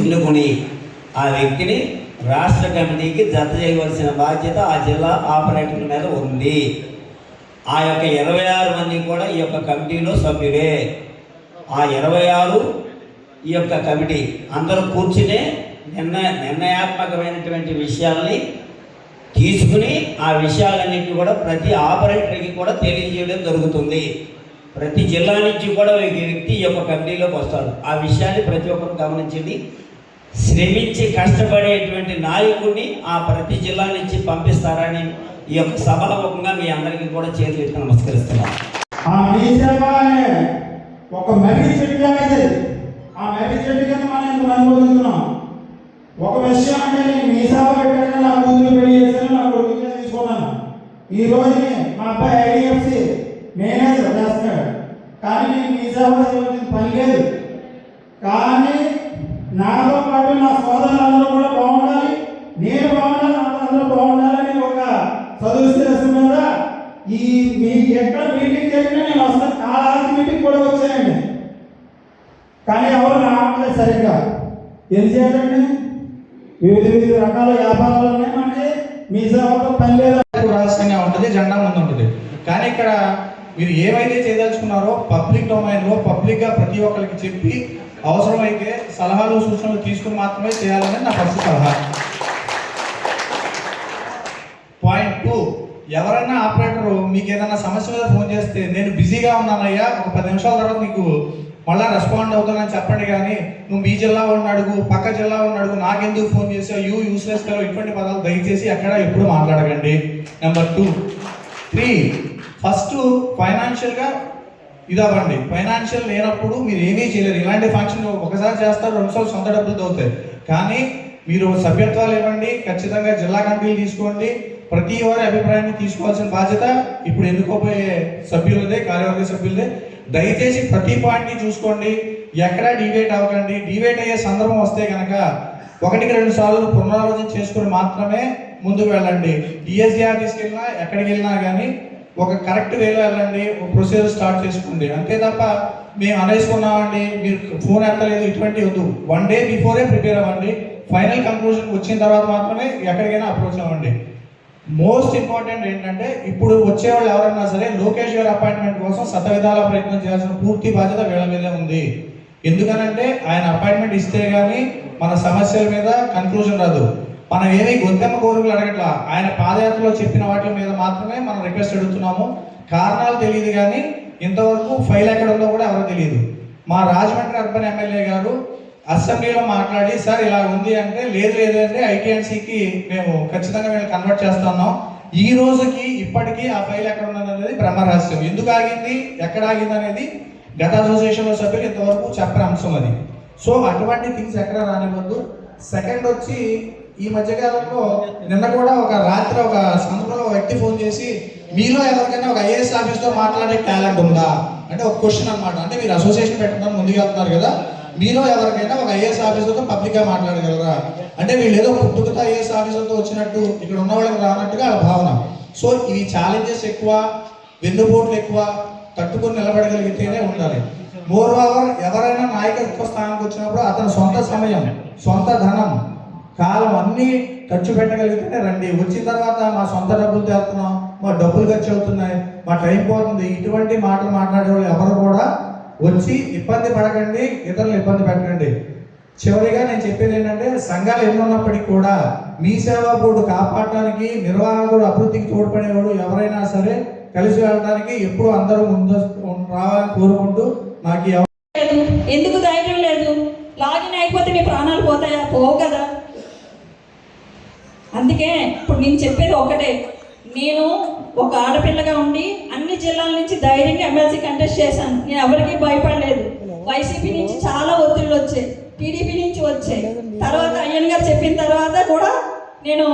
ఎన్నుకుని ఆ వ్యక్తిని రాష్ట్ర కమిటీకి జత చేయవలసిన బాధ్యత ఆ జిల్లా ఆపరేటర్ మీద ఉంది. ఆ యొక్క ఇరవై ఆరు మంది కూడా ఈ యొక్క కమిటీలో సభ్యులే. ఆ ఇరవై ఆరు ఈ యొక్క కమిటీ అందరూ కూర్చునే నిర్ణయ నిర్ణయాత్మకమైనటువంటి విషయాల్ని తీసుకుని ఆ విషయాలన్నింటినీ కూడా ప్రతి ఆపరేటర్కి కూడా తెలియజేయడం జరుగుతుంది. ప్రతి జిల్లా నుంచి కూడా ఒక వ్యక్తి ఈ యొక్క కమిటీలోకి వస్తాడు. ఆ విషయాన్ని ప్రతి ఒక్కరు గమనించండి. శ్రమించి కష్టపడేటువంటి నాయకుడిని ఆ ప్రతి జిల్లా నుంచి పంపిస్తారని ఈ యొక్క సభల ముఖంగా మీ అందరికీ కూడా చేతులు ఎత్తి నమస్కరిస్తున్నాను ఒక మర్రి చెట్టు అనేది ఆ మర్రి చెట్టు కింద మనం ఇంత అనుభవిస్తున్నాం? ఒక విషయం అంటే నేను మీ సేవ పెట్టాను నా కూతురు పెళ్ళి చేశాను నా కొడుకు తీసుకున్నాను. ఈ రోజు మా అబ్బాయి ఐడిఎఫ్సి మేనేజర్ చేస్తున్నాడు. కానీ నేను మీ సేవ చేయవలసిన పని లేదు కానీ నాతో పాటు నా సోదరులందరూ కూడా బాగుండాలి నేను బాగుండాలి నాతో అందరూ బాగుండాలని ఒక చదువు మీద ఈ మీ ఎక్కడ మీటింగ్ జరిగినా నేను వస్తాను కాలాది మీటింగ్ కూడా వచ్చానండి కానీ ఎవరు రావట్లేదు సరిగ్గా ఎందుచేతండి వివిధ వివిధ రకాల వ్యాపారాలు ఉన్నాయి మనకి మీ సేవతో పని లేదు? రాజకీయంగా ఉంటుంది జెండా ముందు ఉంటుంది. కానీ ఇక్కడ మీరు ఏవైతే చేయదలుచుకున్నారో పబ్లిక్ డొమైన్లో పబ్లిక్గా ప్రతి ఒక్కరికి చెప్పి అవసరమైతే సలహాలు సూచనలు తీసుకుని మాత్రమే చేయాలని నా ఫస్ట్ సలహా. Point two. ఎవరైనా ఆపరేటరు మీకు ఏదైనా సమస్య మీద ఫోన్ చేస్తే నేను బిజీగా ఉన్నానయ్యా ఒక పది నిమిషాల తర్వాత నీకు మళ్ళీ రెస్పాండ్ అవుతానని చెప్పండి కానీ నువ్వు మీ జిల్లా ఉన్న అడుగు పక్క జిల్లా ఉన్న అడుగు నాకెందుకు ఫోన్ చేసావు యూ యూస్లెస్ కలో ఇటువంటి పదాలు దయచేసి ఎక్కడ ఎప్పుడు మాట్లాడకండి. నెంబర్ టూ త్రీ ఫస్ట్ ఫైనాన్షియల్గా ఇదవ్వండి. ఫైనాన్షియల్ లేనప్పుడు మీరు ఏమీ చేయలేరు. ఇలాంటి ఫంక్షన్ ఒకసారి చేస్తారు రెండుసార్లు సొంత డబ్బులు అవుతాయి కానీ మీరు సభ్యత్వాలు ఇవ్వండి ఖచ్చితంగా జిల్లా కమిటీలు తీసుకోండి. ప్రతి వారి అభిప్రాయాన్ని తీసుకోవాల్సిన బాధ్యత ఇప్పుడు ఎందుకోపోయే సభ్యులదే కార్యవర్గ సభ్యులదే. దయచేసి ప్రతి పాయింట్ని చూసుకోండి. ఎక్కడా డివేట్ అవ్వకండి. డివేట్ అయ్యే సందర్భం వస్తే కనుక ఒకటికి రెండు సార్లు పునరాలోచన చేసుకుని మాత్రమే ముందుకు వెళ్ళండి. డిఎస్డి ఆఫీస్కి వెళ్ళినా ఎక్కడికి వెళ్ళినా కానీ ఒక కరెక్ట్ వేలో వెళ్ళండి. ఒక ప్రొసీజర్ స్టార్ట్ చేసుకోండి. అంతే తప్ప మేము అనేసుకున్నామండి. మీరు ఫోన్ ఎత్తలేదు ఇటువంటి వద్దు. వన్ డే బిఫోరే ప్రిపేర్ అవ్వండి. ఫైనల్ కంక్లూజన్ వచ్చిన తర్వాత మాత్రమే ఎక్కడికైనా అప్రోచ్ అవ్వండి. మోస్ట్ ఇంపార్టెంట్ ఏంటంటే ఇప్పుడు వచ్చేవాళ్ళు ఎవరైనా సరే లోకేష్ గారి అపాయింట్మెంట్ కోసం శతవిధాల ప్రయత్నం చేయాల్సిన పూర్తి బాధ్యత వీళ్ళ మీదే ఉంది. ఎందుకనంటే ఆయన అపాయింట్మెంట్ ఇస్తే కానీ మన సమస్యల మీద కన్క్లూజన్ రాదు. మనం ఏమీ గొంతెమ్మ కోరికలు అడగట్లా. ఆయన పాదయాత్రలో చెప్పిన వాటి మీద మాత్రమే మనం రిక్వెస్ట్ అడుగుతున్నాము. కారణాలు తెలియదు కానీ ఇంతవరకు ఫైల్ ఎక్కడ ఉందో కూడా ఎవరో తెలియదు. మా రాజమండ్రి అర్బన్ ఎమ్మెల్యే గారు అసెంబ్లీలో మాట్లాడి సార్ ఇలా ఉంది అంటే లేదు లేదు అంటే ఐటీఎన్సీకి మేము ఖచ్చితంగా మేము కన్వర్ట్ చేస్తున్నాం. ఈ రోజుకి ఇప్పటికీ ఆ ఫైల్ ఎక్కడ ఉన్నది అనేది బ్రహ్మరహస్యం. ఎందుకు ఆగింది? ఎక్కడ ఆగింది అనేది గత అసోసియేషన్లో సభ్యులు ఇంతవరకు చెప్పని అంశం అది. సో అటువంటి థింగ్స్ ఎక్కడ రానివ్వద్దు. సెకండ్ వచ్చి ఈ మధ్యకాలంలో నిన్న కూడా ఒక రాత్రి ఒక సందులో వ్యక్తి ఫోన్ చేసి మీలో ఎవరికైనా ఒక ఐఏఎస్ ఆఫీస్తో మాట్లాడే టాలెంట్ ఉందా? అంటే ఒక క్వశ్చన్ అనమాట అంటే మీరు అసోసియేషన్ పెట్టడం ముందుకు వెళ్తున్నారు కదా. మీలో ఎవరికైనా ఒక ఐఏఎస్ ఆఫీసర్తో పబ్లిక్గా మాట్లాడగలరా? అంటే వీళ్ళు ఏదో పుట్టుకతో ఐఏఎస్ ఆఫీసర్తో వచ్చినట్టు ఇక్కడ ఉన్న వాళ్ళకి రానట్టుగా వాళ్ళ భావన. సో ఇవి ఛాలెంజెస్ ఎక్కువ వెన్నుపోట్లు ఎక్కువ తట్టుకొని నిలబడగలిగితేనే ఉండాలి. మోర్ ఓవర్ ఎవరైనా నాయకత్వ స్థానానికి వచ్చినప్పుడు అతని సొంత సమయం సొంత ధనం కాలం అన్నీ ఖర్చు పెట్టగలిగితేనే రండి. వచ్చిన తర్వాత మా సొంత డబ్బులు తెస్తున్నాం మా డబ్బులు ఖర్చు అవుతున్నాయి మా టైం పోతుంది. ఇటువంటి మాటలు మాట్లాడే వాళ్ళు ఎవరు కూడా వచ్చి ఇబ్బంది పడకండి ఇతరులు ఇబ్బంది పెట్టండి చివరిగా నేను చెప్పేది ఏంటంటే సంఘాలు ఎన్నున్నప్పటికీ కూడా మీ సేవా బోర్డు కాపాడటానికి నిర్వాహకుడు అభివృద్ధికి తోడ్పడేవాడు ఎవరైనా సరే కలిసి వెళ్ళడానికి ఎప్పుడు అందరూ ముందు రావాలని కోరుకుంటూ నాకు లేదు. ఎందుకు ధైర్యం లేదు? లాగిన్ అయిపోతే మీ ప్రాణాలు పోతాయా? పోవు కదా. అందుకే ఇప్పుడు నేను చెప్పేది ఒకటే. నేను ఒక ఆడపిల్లగా ఉండి అన్ని జిల్లాల నుంచి ధైర్యంగా ఎమ్మెల్సీ కంటెస్ట్ చేశాను. నేను ఎవరికీ భయపడలేదు. వైసీపీ నుంచి చాలా ఒత్తిళ్ళు వచ్చాయి. టీడీపీ నుంచి వచ్చాయి. తర్వాత అయ్యన్ గారు చెప్పిన తర్వాత కూడా నేను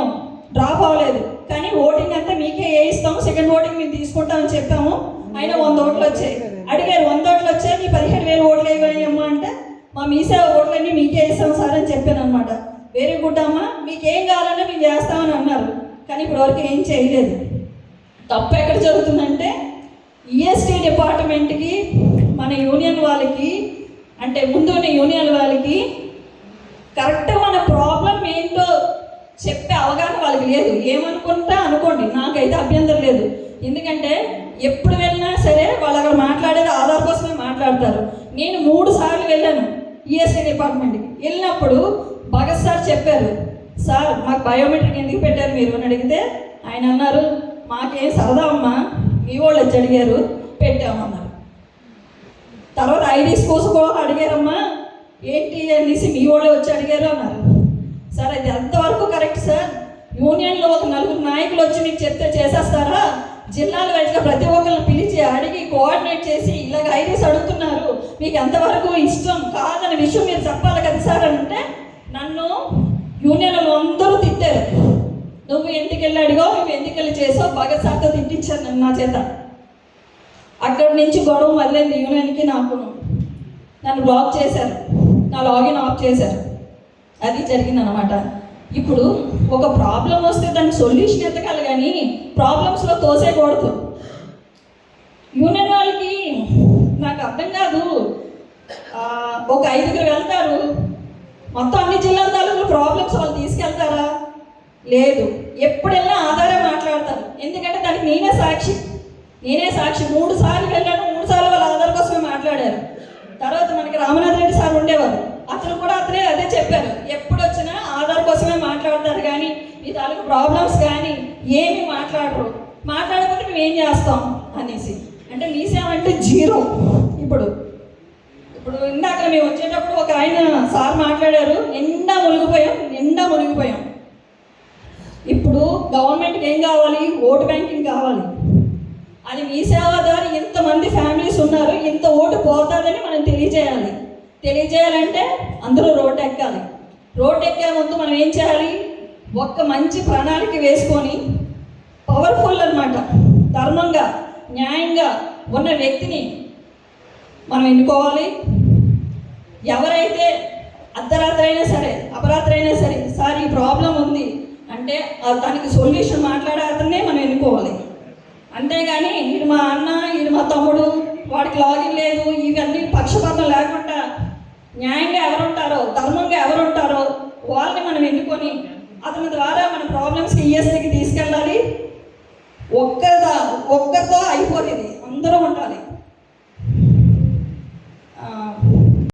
డ్రాప్ అవ్వలేదు. కానీ ఓటింగ్ అంతా మీకే వేయిస్తాము సెకండ్ ఓటింగ్ మేము తీసుకుంటామని చెప్పాము. అయినా వంద ఓట్లు వచ్చాయి. అడిగారు వంద ఓట్లు వచ్చాయి నీ పదిహేడు వేలు ఓట్లు వేయమ్మా అంటే మా మీసే ఓట్లన్నీ మీకే ఇస్తాం సార్ అని చెప్పాను అనమాట వెరీ గుడ్ అమ్మా మీకేం కావాలన్నా మేము చేస్తామని అన్నారు. కానీ ఇప్పుడు వరకు ఏం చేయలేదు. తప్పు ఎక్కడ జరుగుతుందంటే ఈఎస్టీ డిపార్ట్మెంట్కి మన యూనియన్ వాళ్ళకి అంటే ముందు ఉన్న యూనియన్ వాళ్ళకి కరెక్ట్ మన ప్రాబ్లం ఏంటో చెప్పే అవగాహన వాళ్ళకి లేదు. ఏమనుకుంటా అనుకోండి నాకైతే అభ్యంతరం లేదు. ఎందుకంటే ఎప్పుడు వెళ్ళినా సరే వాళ్ళు అక్కడ మాట్లాడేది ఆధార్ కోసమే మాట్లాడతారు. నేను మూడు సార్లు వెళ్ళాను ఈఎస్ఐ డిపార్ట్మెంట్కి. వెళ్ళినప్పుడు భగత్ సార్ చెప్పారు సార్ మాకు బయోమెట్రిక్ ఎందుకు పెట్టారు మీరు అని అడిగితే ఆయన అన్నారు మాకేం సరదా అమ్మా మీ వాళ్ళు వచ్చి అడిగారు పెట్టామన్నారు తర్వాత ఐడీస్ కోసం కూడా అడిగారమ్మా ఏంటి అనేసి మీ వాళ్ళే వచ్చి అడిగారు అన్నారు. సార్ అది ఎంతవరకు కరెక్ట్ సార్? యూనియన్లో ఒక నలుగురు నాయకులు వచ్చి మీకు చెప్తే చేసేస్తారా? జిల్లాలు వెళ్ళిన ప్రతి ఒక్కరిని పిలిచి అడిగి కోఆర్డినేట్ చేసి ఇలాగ ఐడీస్ అడుగుతున్నారు. మీకు ఎంతవరకు ఇష్టం కాదనే విషయం మీరు చెప్పాలి కదా సార్ అంటే నన్ను యూనియన్లు అందరూ తిట్టారు. నువ్వు ఎందుకు వెళ్ళి నువ్వు ఎందుకు వెళ్ళి చేసావు? భగత్ సార్తో తిట్టించాను నన్ను నా చేత. అక్కడి నుంచి గొడవ మళ్ళీ యూనియన్కి నాకు. నన్ను బ్లాక్ చేశారు. నా లాగిన్ ఆఫ్ చేశారు. అది జరిగింది అనమాట ఇప్పుడు ఒక ప్రాబ్లం వస్తే దానికి సొల్యూషన్ ఎత్తకాలి కానీ ప్రాబ్లమ్స్లో తోసేయకూడదు యూనియన్ వాళ్ళకి నాకు అర్థం కాదు. ఒక ఐదుగురు వెళ్తారు. మొత్తం అన్ని జిల్లాలు ప్రాబ్లమ్స్ వాళ్ళు తీసుకెళ్తారా? లేదు. ఎప్పుడెల్లా ఆధారే మాట్లాడతారు. ఎందుకంటే దానికి నేనే సాక్షి. నేనే సాక్షి. మూడు సార్లు వెళ్ళాను మూడు సార్లు వాళ్ళ ఆధార్ కోసమే మాట్లాడారు. తర్వాత మనకి రామనాథ్ రెడ్డి సార్ ఉండేవారు. అతను కూడా అతనే అదే చెప్పారు. ఎప్పుడు వచ్చినా ఆధార్ కోసమే మాట్లాడతారు కానీ ఈ తాలూకు ప్రాబ్లమ్స్ కానీ ఏమి మాట్లాడరు. మాట్లాడకపోతే మేము ఏం చేస్తాం అనేసి. అంటే మీ సేవ అంటే జీరో. ఇప్పుడు ఇప్పుడు ఇందాక మేము వచ్చేటప్పుడు ఒక ఆయన సార్ మాట్లాడారు ఎండా మునిగిపోయాం ఎండా మునిగిపోయాం. ఇప్పుడు గవర్నమెంట్కి ఏం కావాలి? ఓటు బ్యాంకింగ్ కావాలి. అది మీ సేవ ఇంతమంది ఫ్యామిలీస్ ఉన్నారు ఇంత ఓటు పోతుందని మనం తెలియజేయాలి. తెలియజేయాలంటే అందరూ రోడ్డు ఎక్కాలి. రోడ్డు ఎక్కే ముందు మనం ఏం చేయాలి? ఒక్క మంచి ప్రణాళిక వేసుకొని పవర్ఫుల్ అనమాట ధర్మంగా న్యాయంగా ఉన్న వ్యక్తిని మనం ఎన్నుకోవాలి? ఎవరైతే అర్ధరాత్రి అయినా సరే అపరాత్రి అయినా సరే సార్ ఈ ప్రాబ్లం ఉంది. అంటే దానికి సొల్యూషన్ మాట్లాడే అతన్నే మనం ఎన్నుకోవాలి. అంతేగాని ఇది మా అన్న ఇది మా తమ్ముడు వాడికి లాగిన్ లేదు ఇవన్నీ పక్షపాతం లేకుండా న్యాయంగా ఎవరుంటారో ధర్మంగా ఎవరుంటారో వాళ్ళని మనం ఎన్నుకొని అతని ద్వారా మన ప్రాబ్లమ్స్కి ఈఎస్ఐకి తీసుకెళ్ళాలి. ఒక్కరిదా ఒక్కరితో అయిపోతుంది అందరూ ఉండాలి.